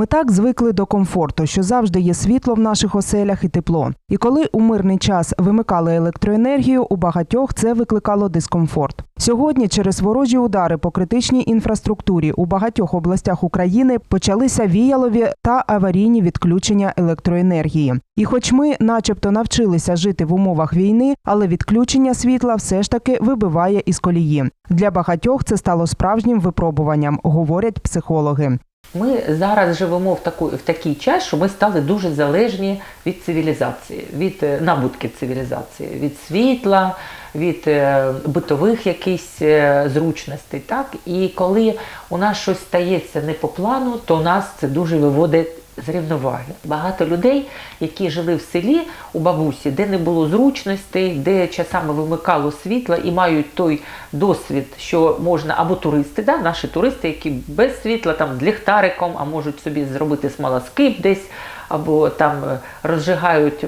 Ми так звикли до комфорту, що завжди є світло в наших оселях і тепло. І коли у мирний час вимикали електроенергію, у багатьох це викликало дискомфорт. Сьогодні через ворожі удари по критичній інфраструктурі у багатьох областях України почалися віялові та аварійні відключення електроенергії. І хоч ми, начебто, навчилися жити в умовах війни, але відключення світла все ж таки вибиває із колії. Для багатьох це стало справжнім випробуванням, говорять психологи. Ми зараз живемо в таку, в такий час, що ми стали дуже залежні від цивілізації, від набутки набутків цивілізації, від світла, від е, битових якихось е, зручностей. Так? І коли у нас щось стається не по плану, то нас це дуже виводить з рівноваги. Багато людей, які жили в селі у бабусі, де не було зручностей, де часами вимикало світла і мають той досвід, що можна, або туристи, да, наші туристи, які без світла, там ліхтариком, а можуть собі зробити смолоскип десь, або там е, розжигають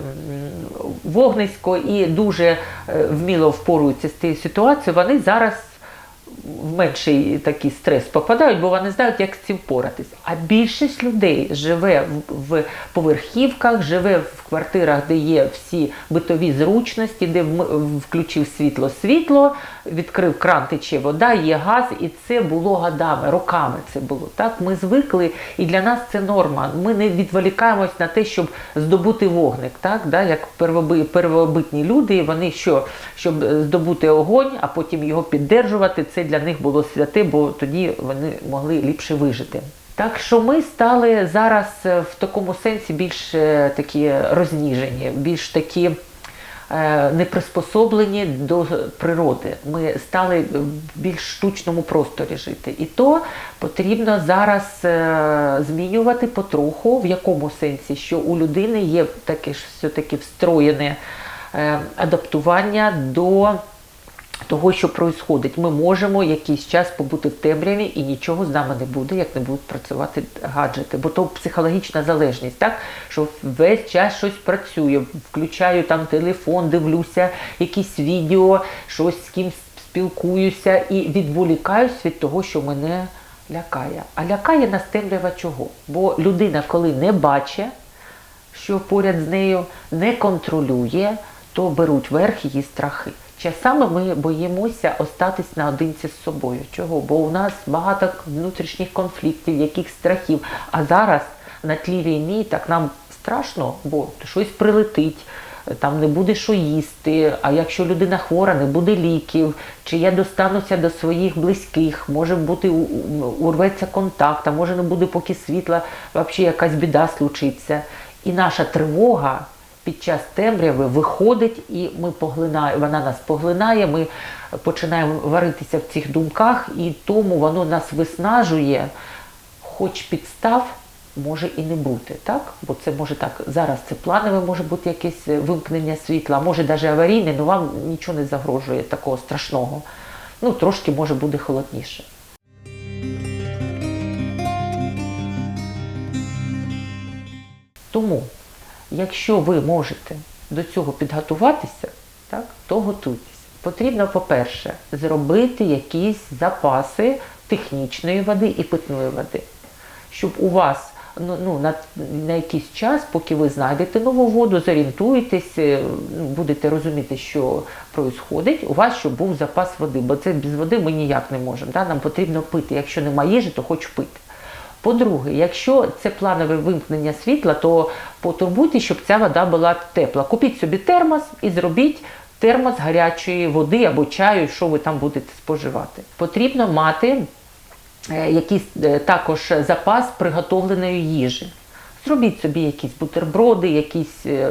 вогнисько і дуже е, вміло впоруються з цією ситуацією, вони зараз в менший такий стрес попадають, бо вони знають, як з цим впоратись. А більшість людей живе в, поверхівках, живе в квартирах, де є всі битові зручності, де включив світло світло, відкрив кран, тече вода, є газ, і це було годами, роками це було. Так ми звикли, і для нас це норма. Ми не відволікаємось на те, щоб здобути вогник, так да, як первобитні люди. Вони що, щоб е, здобути огонь, а потім його піддержувати, це для них було святе, бо тоді вони могли ліпше вижити. Так що ми стали зараз е, в такому сенсі більш е, такі розніжені, більш такі е, не приспособлені до природи. Ми стали в більш штучному просторі жити. І то потрібно зараз змінювати потроху, в якому сенсі, що у людини є таке ж все-таки встроєне адаптування до того, що відбувається. Ми можемо якийсь час побути в темряві і нічого з нами не буде, як не будуть працювати гаджети. Бо то психологічна залежність, так? що весь час щось працює, включаю там телефон, дивлюся якісь відео, щось з кимось спілкуюся і відволікаюсь від того, що мене лякає. А лякає нас темрява чого? Бо людина, коли не бачить, що поряд з нею не контролює, то беруть верх її страхи. Часами ми боїмося остатись наодинці з собою. Чого? Бо у нас багато внутрішніх конфліктів, яких страхів. А зараз на тлі війни так нам страшно, бо щось прилетить, там не буде що їсти. А якщо людина хвора, не буде ліків, чи я достануся до своїх близьких, може бути урветься контакт, а може не буде поки світла, взагалі якась біда случиться. І наша тривога під час темряви виходить і ми поглинає, вона нас поглинає, ми починаємо варитися в цих думках, і тому воно нас виснажує, хоч підстав може і не бути, так? Бо це може так, зараз це планове може бути якесь вимкнення світла, може навіть аварійне, але вам нічого не загрожує такого страшного. Ну, трошки може буде холодніше. Тому, якщо ви можете до цього підготуватися, так, то готуйтесь. Потрібно, по-перше, зробити якісь запаси технічної води і питної води, щоб у вас ну, ну, на, на якийсь час, поки ви знайдете нову воду, зорієнтуєтесь, е, ну, будете розуміти, що відбувається, у вас щоб був запас води, бо це без води ми ніяк не можемо. Да? Нам потрібно пити. Якщо немає їжі, то хоч пити. По-друге, якщо це планове вимкнення світла, то потурбуйтесь, щоб ця вода була тепла. Купіть собі термос і зробіть термос гарячої води або чаю, що ви там будете споживати. Потрібно мати е, якийсь е, також запас приготовленої їжі. Зробіть собі якісь бутерброди, якісь е,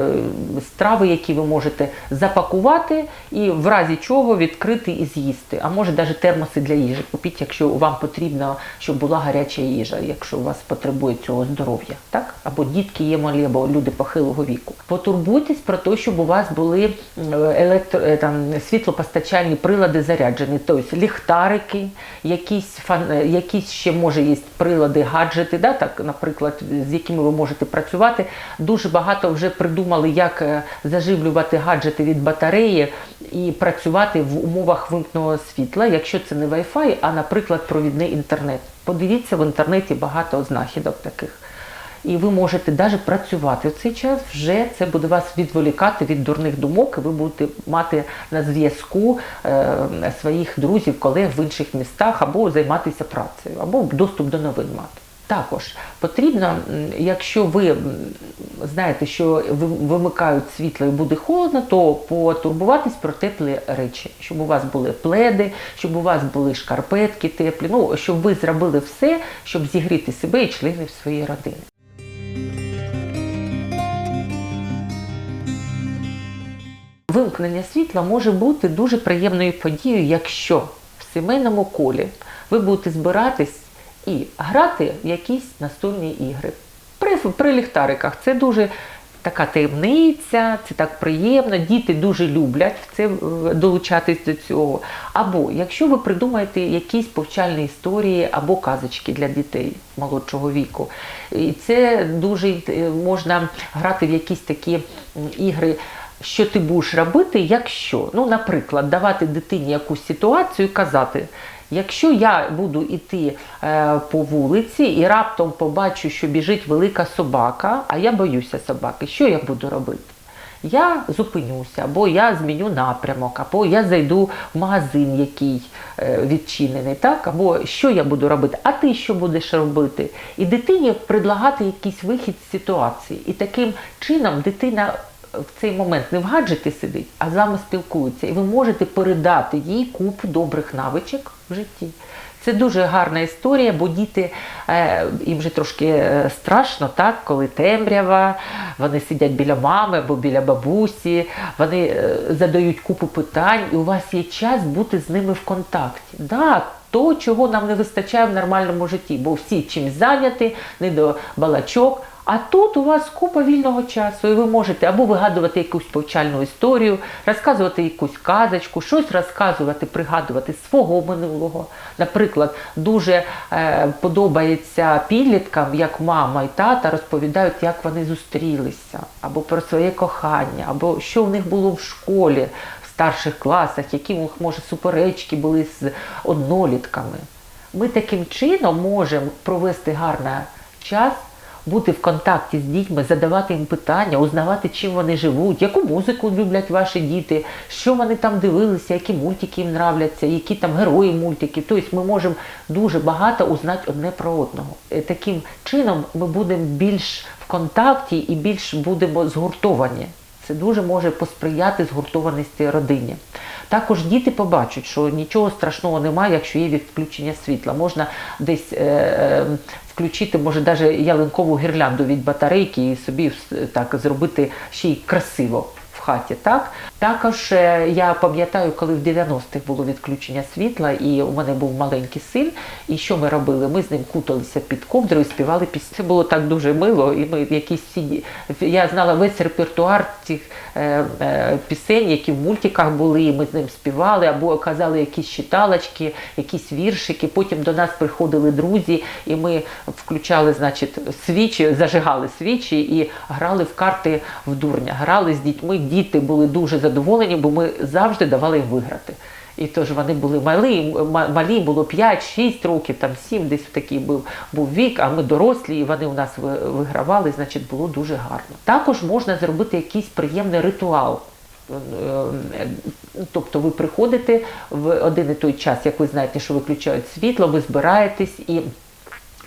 страви, які ви можете запакувати і в разі чого відкрити і з'їсти. А може навіть термоси для їжі. Купіть, якщо вам потрібно, щоб була гаряча їжа, якщо у вас потребує цього здоров'я, так? Або дітки є малі, або люди похилого віку. Потурбуйтесь про те, щоб у вас були електро, е, там, світлопостачальні прилади заряджені, тобто ліхтарики, якісь, фан, е, якісь ще може є прилади, гаджети, да, так, наприклад, з якими ви можете працювати. Дуже багато вже придумали, як е, заживлювати гаджети від батареї і працювати в умовах вимкненого світла, якщо це не Wi-Fi, а, наприклад, провідний інтернет. Подивіться в інтернеті багато знахідок таких. і ви можете навіть працювати в цей час. Вже це буде вас відволікати від дурних думок. і Ви будете мати на зв'язку е, своїх друзів, колег в інших містах, або займатися працею, або доступ до новин мати. Також потрібно, якщо ви знаєте, що ви- вимикають світло і буде холодно, то потурбуватись про теплі речі, щоб у вас були пледи, щоб у вас були шкарпетки теплі, ну щоб ви зробили все, щоб зігріти себе і членів своєї родини. Вимкнення світла може бути дуже приємною подією, якщо в сімейному колі ви будете збиратись і грати в якісь настольні ігри. При, при ліхтариках це дуже така таємниця, це так приємно. Діти дуже люблять в це е, долучатись до цього. Або якщо ви придумаєте якісь повчальні історії або казочки для дітей молодшого віку, і це дуже е, можна грати в якісь такі ігри що ти будеш робити, якщо, ну, наприклад, давати дитині якусь ситуацію і казати. Якщо я буду йти е, по вулиці і раптом побачу, що біжить велика собака, а я боюся собаки, що я буду робити? Я зупинюся, або я зміню напрямок, або я зайду в магазин, який е, відчинений, так? або що я буду робити, а ти що будеш робити? І дитині предлагати якийсь вихід з ситуації. І таким чином дитина в цей момент не в гаджеті сидить, а з вами спілкується. І ви можете передати їй купу добрих навичок в житті. Це дуже гарна історія, бо діти е, їм вже трошки е, страшно, так, коли темрява, вони сидять біля мами або біля бабусі, вони е, задають купу питань, і у вас є час бути з ними в контакті. Да, то, чого нам не вистачає в нормальному житті, бо всі чимось зайняті, не до балачок. А тут у вас купа вільного часу, і ви можете або вигадувати якусь повчальну історію, розказувати якусь казочку, щось розказувати, пригадувати свого минулого. Наприклад, дуже е, подобається підліткам, як мама і тата розповідають, як вони зустрілися, або про своє кохання, або що в них було в школі в старших класах, які у них може суперечки були з однолітками. Ми таким чином можемо провести гарний час бути в контакті з дітьми, задавати їм питання, узнавати, чим вони живуть, яку музику люблять ваші діти, що вони там дивилися, які мультики їм нравляться, які там герої мультики. Тобто ми можемо дуже багато узнати одне про одного. Е, Таким чином ми будемо більш в контакті і більш будемо згуртовані. Це дуже може посприяти згуртованості родині. Також діти побачать, що нічого страшного немає, якщо є відключення світла. Можна десь е, е, включити, може, навіть ялинкову гірлянду від батарейки і собі так зробити ще й красиво хаті. Так? Також е, я пам'ятаю, коли в 90-х було відключення світла, і у мене був маленький син. І що ми робили? Ми з ним куталися під ковдрою, співали пісні. Це було так дуже мило. І ми якісь всі я знала весь репертуар цих е, е, пісень, які в мультиках були. і Ми з ним співали, або казали якісь читалочки, якісь віршики. Потім до нас приходили друзі, і ми включали, значить, свічі, зажигали свічі і грали в карти в дурня. Грали з дітьми. Діти були дуже задоволені, бо ми завжди давали їм виграти. І тож вони були малі, малі було 5-6 років, там 7, десь такий був, був вік, а ми дорослі, і вони у нас вигравали, значить, було дуже гарно. Також можна зробити якийсь приємний ритуал. Е, е, Тобто ви приходите в один і той час, як ви знаєте, що виключають світло, ви збираєтесь і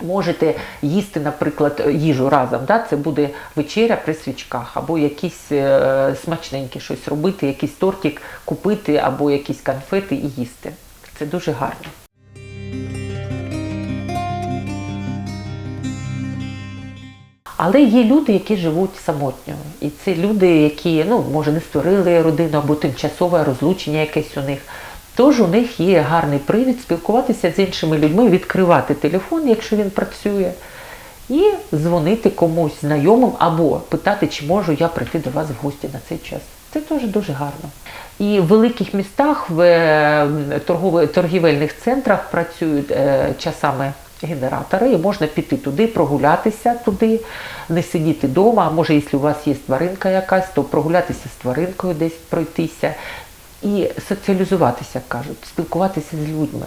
можете їсти, наприклад, їжу разом. Да? Це буде вечеря при свічках, або якісь е, смачненьке щось робити, якийсь тортик купити, або якісь конфети і їсти. Це дуже гарно. Але є люди, які живуть самотньо. І це люди, які ну, може не створили родину або тимчасове розлучення якесь у них. Тож у них є гарний привід спілкуватися з іншими людьми, відкривати телефон, якщо він працює, і дзвонити комусь знайомим або питати, чи можу я прийти до вас в гості на цей час. Це теж дуже гарно. І в великих містах, в е, торгівельних центрах працюють е, часами генератори, і можна піти туди, прогулятися туди, не сидіти вдома. А може, якщо у вас є тваринка якась, то прогулятися з тваринкою десь пройтися і соціалізуватися, як кажуть, спілкуватися з людьми.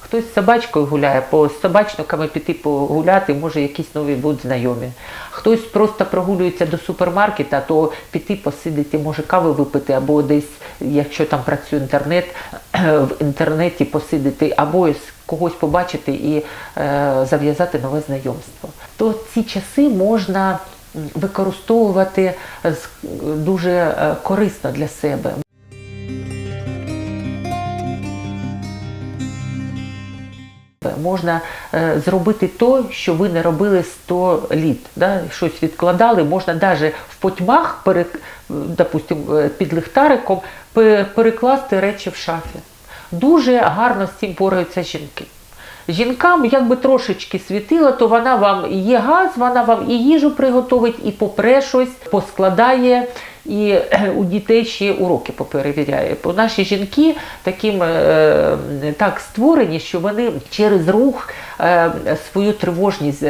Хтось з собачкою гуляє, по собачниками піти погуляти, може якісь нові будуть знайомі. Хтось просто прогулюється до супермаркета, то піти посидіти, може кави випити, або десь, якщо там працює інтернет, в інтернеті посидіти, або когось побачити і е, зав'язати нове знайомство. То ці часи можна використовувати дуже е, корисно для себе. Можна е, зробити то, що ви не робили 100 літ. Да? Щось відкладали, можна навіть в потьмах, пере, допустим, е, під ліхтариком перекласти речі в шафі. Дуже гарно з цим борються жінки. Жінкам, якби трошечки світило, то вона вам є газ, вона вам і їжу приготовить, і попре щось, поскладає, і е, у дітей ще уроки поперевіряє. Бо наші жінки таким е, так створені, що вони через рух е, свою тривожність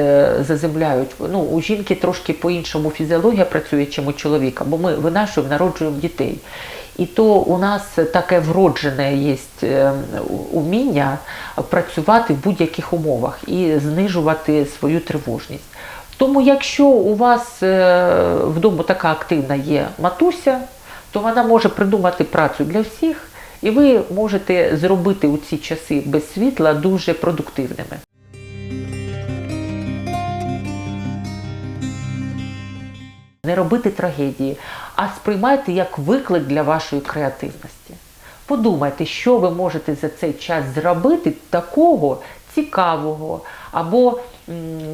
заземляють. Ну, у жінки трошки по-іншому фізіологія працює, чим у чоловіка, бо ми винашуємо, народжуємо дітей. І то у нас таке вроджене є е, уміння працювати в будь-яких умовах і знижувати свою тривожність. Тому, якщо у вас е, вдома така активна є матуся, то вона може придумати працю для всіх, і ви можете зробити у ці часи без світла дуже продуктивними. Не робити трагедії, а сприймайте як виклик для вашої креативності. Подумайте, що ви можете за цей час зробити такого цікавого або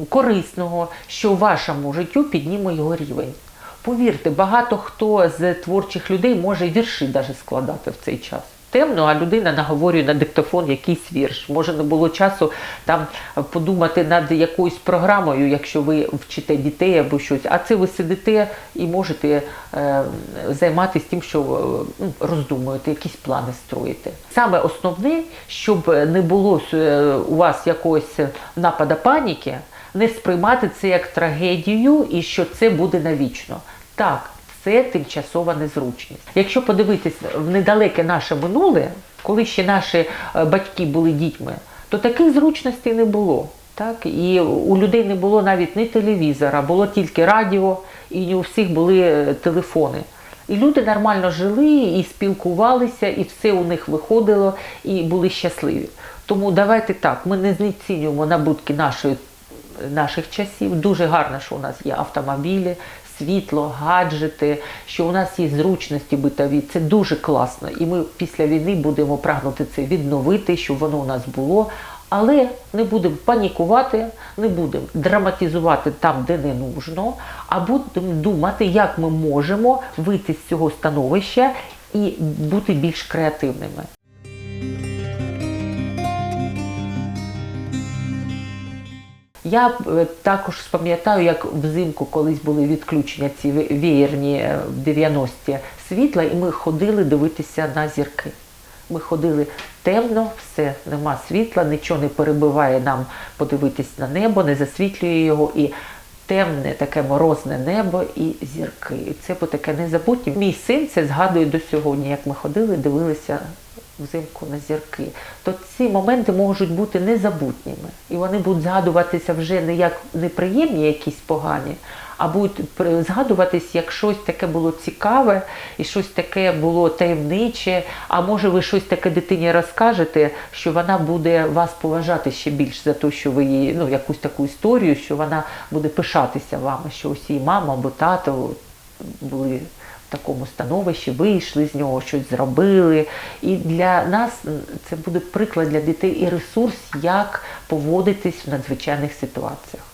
корисного, що в вашому життю підніме його рівень. Повірте, багато хто з творчих людей може вірші навіть складати в цей час. Темно, а людина наговорює на диктофон якийсь вірш. Може не було часу там подумати над якоюсь програмою, якщо ви вчите дітей або щось. А це ви сидите і можете е, займатися тим, що е, ну, роздумуєте, якісь плани строїте. Саме основне, щоб не було е, у вас якогось напада паніки, не сприймати це як трагедію і що це буде навічно. Так, це тимчасова незручність. Якщо подивитись в недалеке наше минуле, коли ще наші е, батьки були дітьми, то таких зручностей не було. Так? І у людей не було навіть ні телевізора, було тільки радіо, і не у всіх були е, телефони. І люди нормально жили, і спілкувалися, і все у них виходило, і були щасливі. Тому давайте так, ми не знецінюємо набутки нашої наших часів. Дуже гарно, що у нас є автомобілі, світло, гаджети, що у нас є зручності битові. Це дуже класно. І ми після війни будемо прагнути це відновити, щоб воно у нас було. Але не будемо панікувати, не будемо драматизувати там, де не нужно, а будемо думати, як ми можемо вийти з цього становища і бути більш креативними. Я е, також пам'ятаю, як взимку колись були відключення ці ве- веєрні е, в 90-ті світла, і ми ходили дивитися на зірки. Ми ходили темно, все, нема світла, нічого не перебиває нам подивитись на небо, не засвітлює його. І темне, таке морозне небо і зірки. І це було таке незабутнє. Мій син це згадує до сьогодні, як ми ходили, дивилися взимку на зірки. То ці моменти можуть бути незабутніми. І вони будуть згадуватися вже не як неприємні, якісь погані, а будуть згадуватись як щось таке було цікаве і щось таке було таємниче. А може ви щось таке дитині розкажете, що вона буде вас поважати ще більш за те, що ви їй ну якусь таку історію, що вона буде пишатися вами, що ось її мама або тато були такому становищі, вийшли з нього, щось зробили. І для нас це буде приклад для дітей і ресурс, як поводитись в надзвичайних ситуаціях.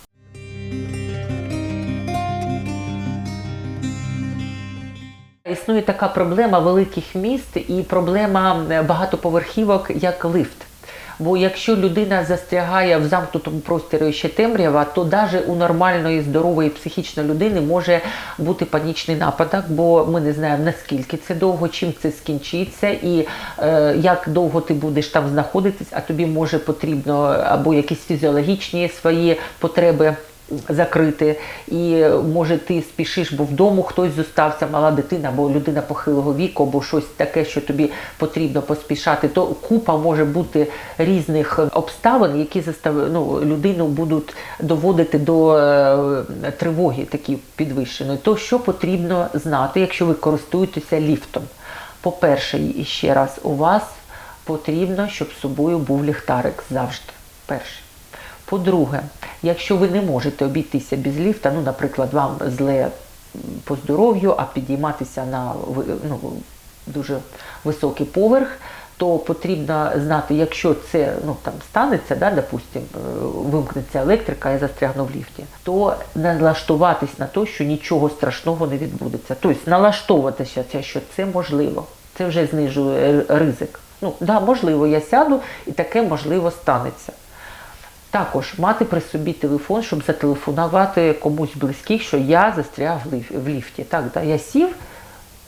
Існує така проблема великих міст і проблема багатоповерхівок як лифт. Бо якщо людина застрягає в замкнутому просторі ще темрява, то навіть у нормальної, здорової психічно людини може бути панічний нападок, бо ми не знаємо наскільки це довго, чим це скінчиться, і е, як довго ти будеш там знаходитись, а тобі може потрібно або якісь фізіологічні свої потреби закрити, і може ти спішиш, бо вдома хтось зостався, мала дитина, або людина похилого віку, або щось таке, що тобі потрібно поспішати, то купа може бути різних обставин, які застав... ну, людину будуть доводити до е, тривоги такі підвищеної. То що потрібно знати, якщо ви користуєтеся ліфтом? По-перше, і ще раз, у вас потрібно, щоб з собою був ліхтарик завжди. Перше. По-друге, якщо ви не можете обійтися без ліфта, ну, наприклад, вам зле по здоров'ю, а підійматися на ну, дуже високий поверх, то потрібно знати, якщо це ну, там, станеться, да, допустим, е, вимкнеться електрика, я застрягну в ліфті, то налаштуватись на те, що нічого страшного не відбудеться. Тобто налаштовуватися, що це можливо. Це вже знижує ризик. Ну, да, можливо, я сяду і таке можливо станеться. Також мати при собі телефон, щоб зателефонувати комусь близьких, що я застряг в ліфті. Так, да, я сів,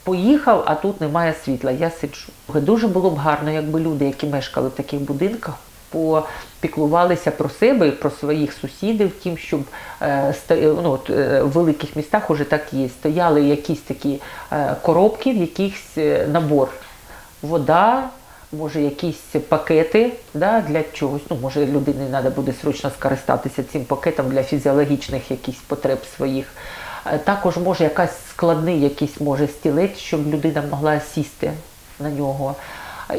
поїхав, а тут немає світла, я сиджу. Дуже було б гарно, якби люди, які мешкали в таких будинках, попіклувалися про себе і про своїх сусідів, тим, щоб е, ну, от, е, в великих містах уже так є. Стояли якісь такі е, коробки, в якихось е, набор. Вода, може якісь пакети да, для чогось. Ну, може, людині треба буде срочно скористатися цим пакетом для фізіологічних якихось потреб своїх. Е, Також може якась складний якийсь може стілець, щоб людина могла сісти на нього.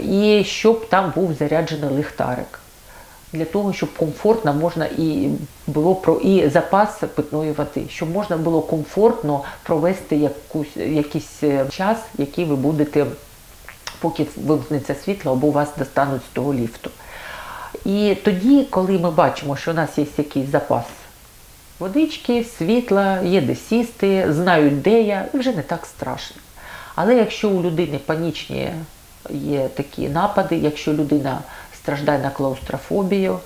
І щоб там був заряджений ліхтарик. Для того, щоб комфортно можна і було про і запас питної води, щоб можна було комфортно провести якусь, якийсь е, час, який ви будете поки вимкнеться світло або вас достануть з того ліфту. І тоді, коли ми бачимо, що у нас є якийсь запас водички, світла, є де сісти, знають, де я, і вже не так страшно. Але якщо у людини панічні є такі напади, якщо людина страждає на клаустрофобію,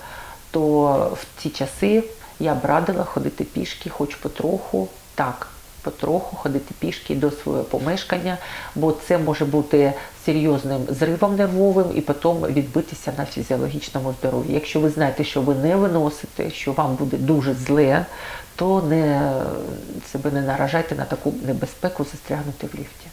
то в ці часи я б радила ходити пішки, хоч потроху, так, потроху ходити пішки до свого помешкання, бо це може бути серйозним зривом нервовим і потім відбитися на фізіологічному здоров'ї. Якщо ви знаєте, що ви не виносите, що вам буде дуже зле, то не, себе не наражайте на таку небезпеку застрягнути в ліфті.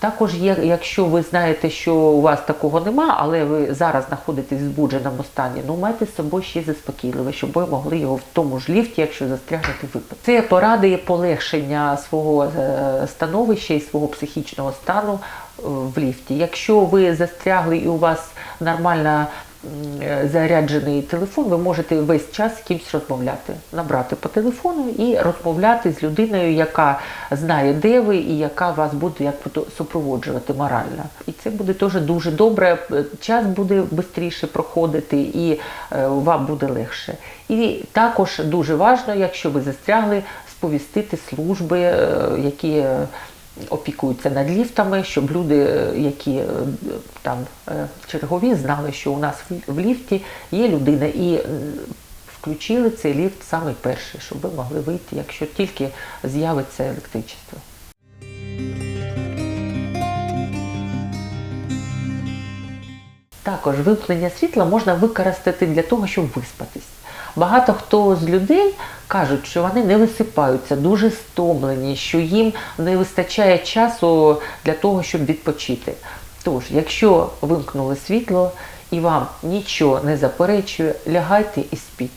Також є, якщо ви знаєте, що у вас такого нема, але ви зараз знаходитесь в збудженому стані, ну майте з собою ще заспокійливе, щоб ви могли його в тому ж ліфті, якщо застрягнете, випити. Це поради полегшення свого е, становища і свого психічного стану е, в ліфті. Якщо ви застрягли і у вас нормальна заряджений телефон, ви можете весь час з кимось розмовляти, набрати по телефону і розмовляти з людиною, яка знає, де ви, і яка вас буде як супроводжувати морально. І це буде теж дуже добре. е, Час буде швидше проходити, і е, вам буде легше. І також дуже важливо, якщо ви застрягли, сповістити служби, е, які. Опікуються над ліфтами, щоб люди, е, які е, там е, чергові, знали, що у нас в- ліфті є людина, і включили цей ліфт саме перший, щоб ви могли вийти, якщо тільки з'явиться електричество. Також вимкнення світла можна використати для того, щоб виспатись. Багато хто з людей кажуть, що вони не висипаються, дуже стомлені, що їм не вистачає часу для того, щоб відпочити. Тож, якщо вимкнули світло і вам нічого не заперечує, лягайте і спіть.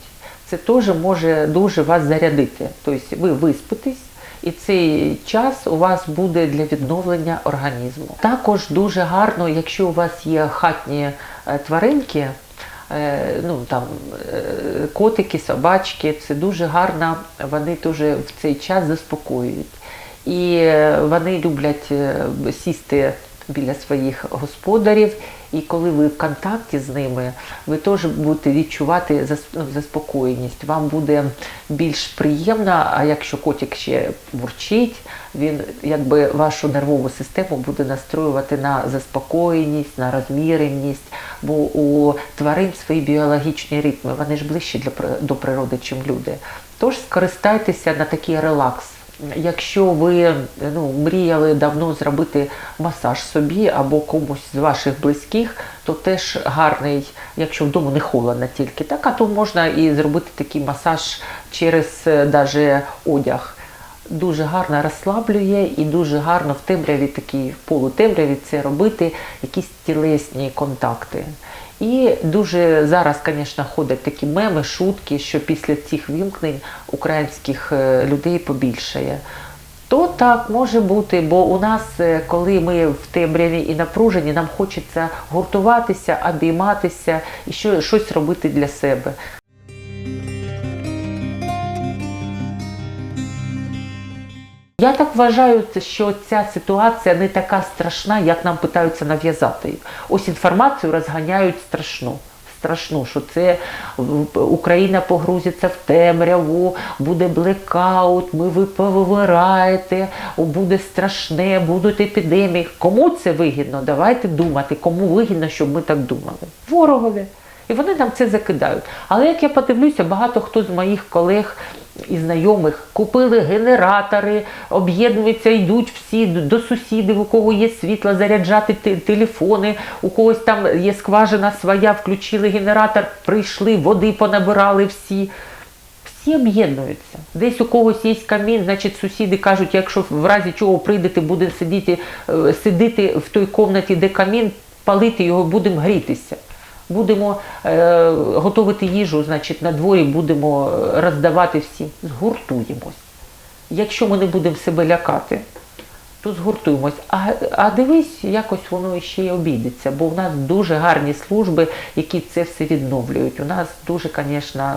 Це теж може дуже вас зарядити. Тобто ви виспитесь, і цей час у вас буде для відновлення організму. Також дуже гарно, якщо у вас є хатні е, тваринки, ну там е, котики, собачки, це дуже гарно, вони дуже в цей час заспокоюють. І е, вони люблять е, сісти біля своїх господарів, і коли ви в контакті з ними, ви теж будете відчувати ну, заспокоєність. Вам буде більш приємно, а якщо котик ще бурчить, він якби вашу нервову систему буде настроювати на заспокоєність, на розміреність, бо у тварин свої біологічні ритми, вони ж ближче для, до природи, чим люди. Тож скористайтеся на такий релакс Якщо ви ну, мріяли давно зробити масаж собі або комусь з ваших близьких, то теж гарний, якщо вдома не холодно тільки, так, а то можна і зробити такий масаж через е, даже одяг. Дуже гарно розслаблює і дуже гарно в темряві, такій полутемряві це робити якісь тілесні контакти. І дуже зараз, звісно, ходять такі меми, шутки, що після цих вимкнень українських е, людей побільшає. То так може бути, бо у нас, е, коли ми в темряві і напружені, нам хочеться гуртуватися, обійматися і щось робити для себе. Я так вважаю, що ця ситуація не така страшна, як нам питаються нав'язати. Ось інформацію розганяють страшну. Страшну, що це Україна погрузиться в темряву, буде блекаут, ми ви повираєте, буде страшне, будуть епідемії. Кому це вигідно? Давайте думати, кому вигідно, щоб ми так думали. Ворогові. І вони нам це закидають. Але як я подивлюся, багато хто з моїх колег і знайомих купили генератори, об'єднуються, йдуть всі до сусідів, у кого є світло, заряджати телефони, у когось там є скважина своя, включили генератор, прийшли, води понабирали всі. Всі об'єднуються. Десь у когось є камін, значить сусіди кажуть, якщо в разі чого прийдете, буде сидіти, е, сидіти в той кімнаті, де камін, палити його, будемо грітися. Будемо е, готувати їжу, значить, на дворі будемо е, роздавати всім. Згуртуємось. Якщо ми не будемо себе лякати, то згуртуємось. А, а дивись, якось воно ще й обійдеться, бо в нас дуже гарні служби, які це все відновлюють. У нас дуже, звісно,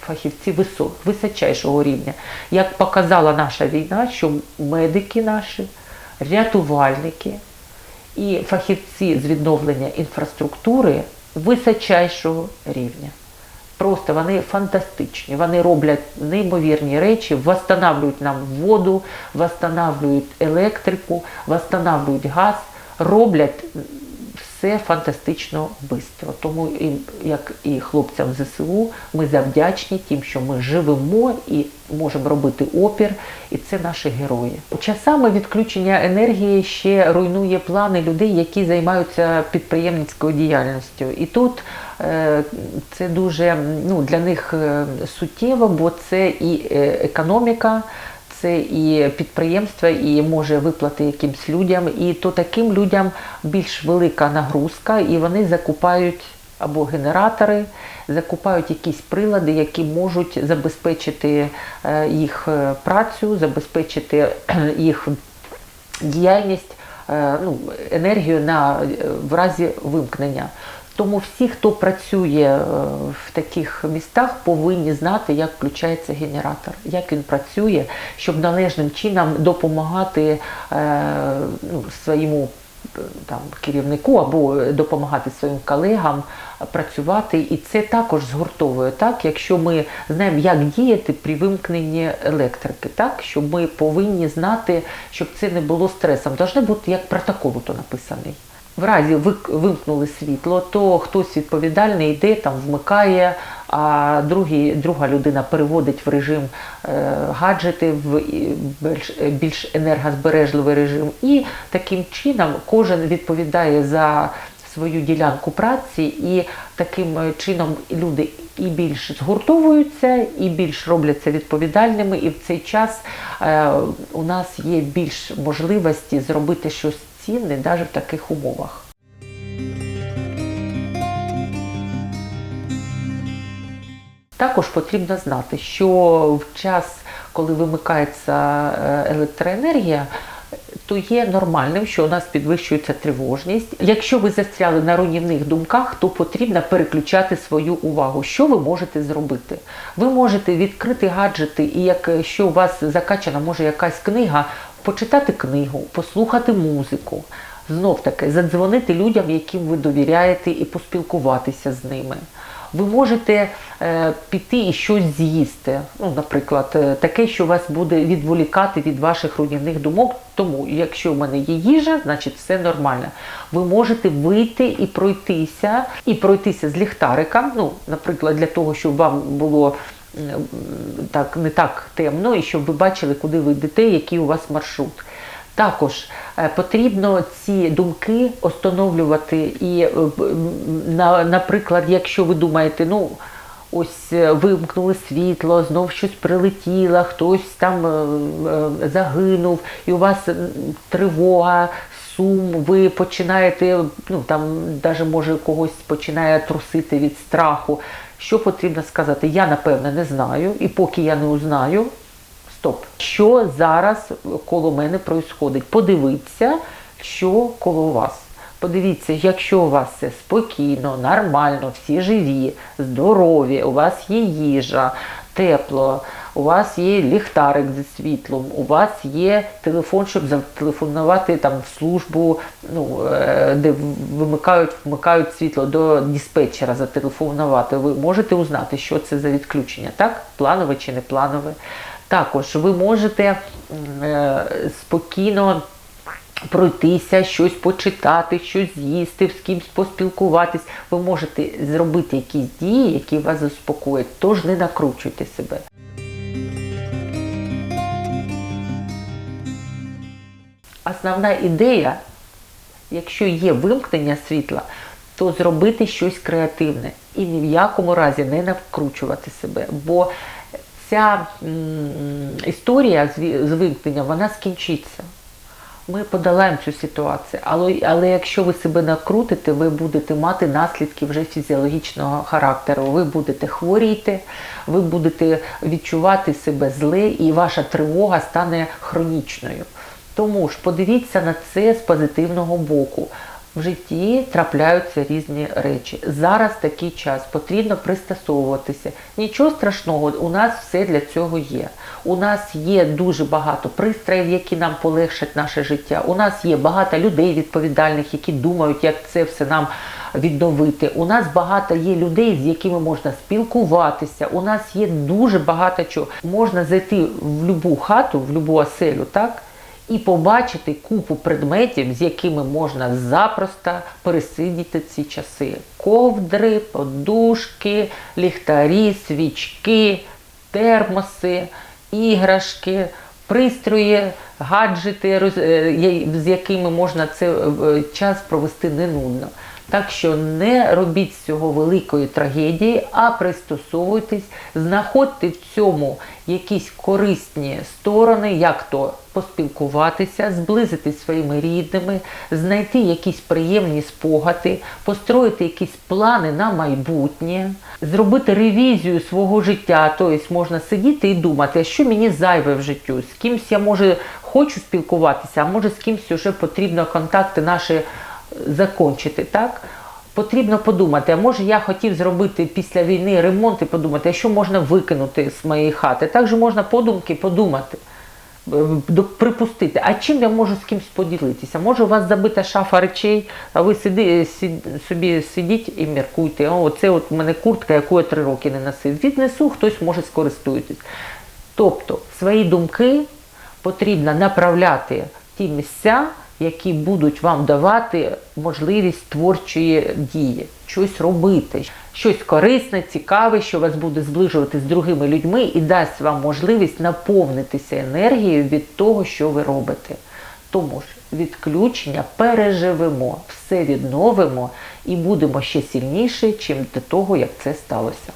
фахівці висок, височайшого рівня. Як показала наша війна, що медики наші, рятувальники і фахівці з відновлення інфраструктури височайшого рівня. Просто вони фантастичні. Вони роблять неймовірні речі, восстанавлюють нам воду, восстанавлюють електрику, восстанавлюють газ, роблять все фантастично швидко. Тому як і хлопцям ЗСУ, ми завдячні тим, що ми живемо і можемо робити опір, і це наші герої. Часами відключення енергії ще руйнує плани людей, які займаються підприємницькою діяльністю. І тут е, це дуже ну, для них е, суттєво, бо це і е, економіка. Це і підприємство, і може виплати якимсь людям, і то таким людям більш велика нагрузка, і вони закупають або генератори, закупають якісь прилади, які можуть забезпечити е, їх е, працю, забезпечити е, їх діяльність, ну, енергію на, в разі вимкнення. Тому всі, хто працює е, в таких містах, повинні знати, як включається генератор, як він працює, щоб належним чином допомагати е, ну, своєму е, там, керівнику або допомагати своїм колегам працювати. І це також згуртовує, так, якщо ми знаємо, як діяти при вимкненні електрики, так, що ми повинні знати, щоб це не було стресом. Должне бути як протокол то написаний. В разі вимкнули світло, то хтось відповідальний йде, там вмикає, а другий, друга людина переводить в режим е, гаджети, в більш, більш енергозбережливий режим. І таким чином кожен відповідає за свою ділянку праці, і таким е, чином люди і більш згуртовуються, і більш робляться відповідальними, і в цей час е, у нас є більш можливості зробити щось цінне навіть в таких умовах. Також потрібно знати, що в час, коли вимикається е, електроенергія, то є нормальним, що у нас підвищується тривожність. Якщо ви застряли на руйнівних думках, то потрібно переключати свою увагу. Що ви можете зробити? Ви можете відкрити гаджети, і якщо у вас закачана може якась книга, почитати книгу, послухати музику. Знов таки задзвонити людям, яким ви довіряєте, і поспілкуватися з ними. Ви можете е, піти і щось з'їсти. Ну, наприклад, е, таке, що вас буде відволікати від ваших руйнівних думок. Тому, якщо в мене є їжа, значить все нормально. Ви можете вийти і пройтися, і пройтися з ліхтариком. Ну, наприклад, для того, щоб вам було так, не так темно, і щоб ви бачили, куди ви йдете, який у вас маршрут. Також е, потрібно ці думки остановлювати. І, е, наприклад, якщо ви думаєте, ну ось е, вимкнули світло, знов щось прилетіло, хтось там е, е, загинув, і у вас тривога, сум, ви починаєте, ну там навіть може когось починає трусити від страху. Що потрібно сказати? Я напевне не знаю, і поки я не узнаю, Стоп. Що зараз коло мене происходить? Подивіться, що коло вас. Подивіться, якщо у вас все спокійно, нормально, всі живі, здорові, у вас є їжа, тепло, у вас є ліхтарик зі світлом, у вас є телефон, щоб зателефонувати там в службу, ну, е, де вимикають, вмикають світло до диспетчера зателефонувати. Ви можете узнати, що це за відключення, так? Планове чи не планове. Також ви можете е, спокійно пройтися, щось почитати, щось з'їсти, з кимось поспілкуватись. Ви можете зробити якісь дії, які вас заспокоять, тож не накручуйте себе. Основна ідея, якщо є вимкнення світла, то зробити щось креативне і ні в якому разі не навкручувати себе. Бо ця історія з вимкненням вона скінчиться. Ми подолаємо цю ситуацію, але, але якщо ви себе накрутите, ви будете мати наслідки вже фізіологічного характеру. Ви будете хворіти, ви будете відчувати себе зле, і ваша тривога стане хронічною. Тому ж подивіться на це з позитивного боку. В житті трапляються різні речі. Зараз такий час, потрібно пристосовуватися. Нічого страшного, у нас все для цього є. У нас є дуже багато пристроїв, які нам полегшать наше життя. У нас є багато людей відповідальних, які думають, як це все нам відновити. У нас багато є людей, з якими можна спілкуватися. У нас є дуже багато чого. Можна зайти в будь-яку хату, в будь-яку оселю, так? І побачити купу предметів, з якими можна запросто пересидіти ці часи: ковдри, подушки, ліхтарі, свічки, термоси, іграшки, пристрої, гаджети, е, з якими можна цей е, час провести не нудно. Так що не робіть з цього великої трагедії, а пристосовуйтесь, знаходьте в цьому якісь корисні сторони, як то поспілкуватися, зблизитись своїми рідними, знайти якісь приємні спогади, построїти якісь плани на майбутнє, зробити ревізію свого життя. Тобто можна сидіти і думати, що мені зайве в життю, з кимсь я може хочу спілкуватися, а може з кимсь вже потрібно контакти наші закончити, так? Потрібно подумати, а може я хотів зробити після війни ремонт і подумати, а що можна викинути з моєї хати. Так можна подумки подумати, е, припустити, а чим я можу з кимось поділитися? Може, у вас забита шафа речей, а ви сиди, сі- собі сидіть і міркуйте. О, це от у мене куртка, яку я три роки не носив. Віднесу, хтось може скористуватись. Тобто свої думки потрібно направляти в ті місця, які будуть вам давати можливість творчої дії, щось робити, щось корисне, цікаве, що вас буде зближувати з другими людьми і дасть вам можливість наповнитися енергією від того, що ви робите. Тому ж відключення переживемо, все відновимо і будемо ще сильніші, чим до того, як це сталося.